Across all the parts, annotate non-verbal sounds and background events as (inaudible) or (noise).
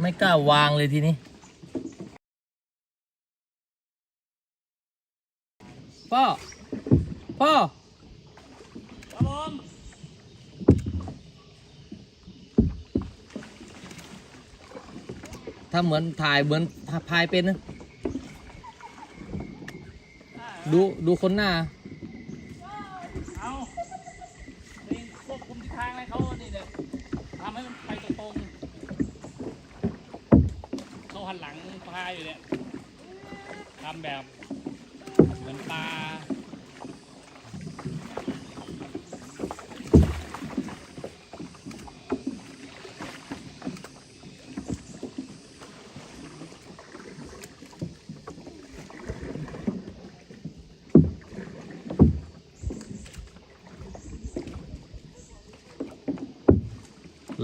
ไม่กล้าวางเลยทีนี้พ่อพ่อครับผมถ้าเหมือนถ่ายเหมือนพายเป็นนะดูดูคนหน้าเอาควบคุมทิศทางให้เขานี่เนี่ยทำให้มันไปตรงๆเขา หันหลังพายอยู่เนี่ยทำแบบเหมือนปลา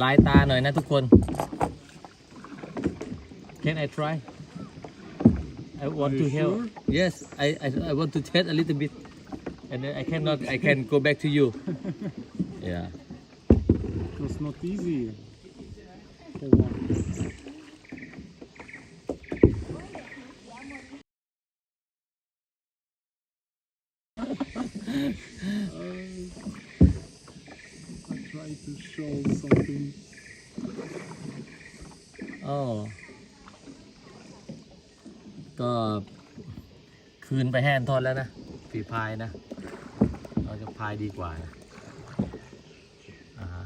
ลายตาหน่อยนะทุกคน Can I try I want to help sure? Yes I, I I want to test a little bit and then I cannot I can go back to you (laughs) Yeah It was not easy. For (laughs) one. I try to show something. อ๋อ ก็คืนไปแห้นทอดแล้วนะฝีพายนะ เราจะพายดีกว่านะอ่าฮะ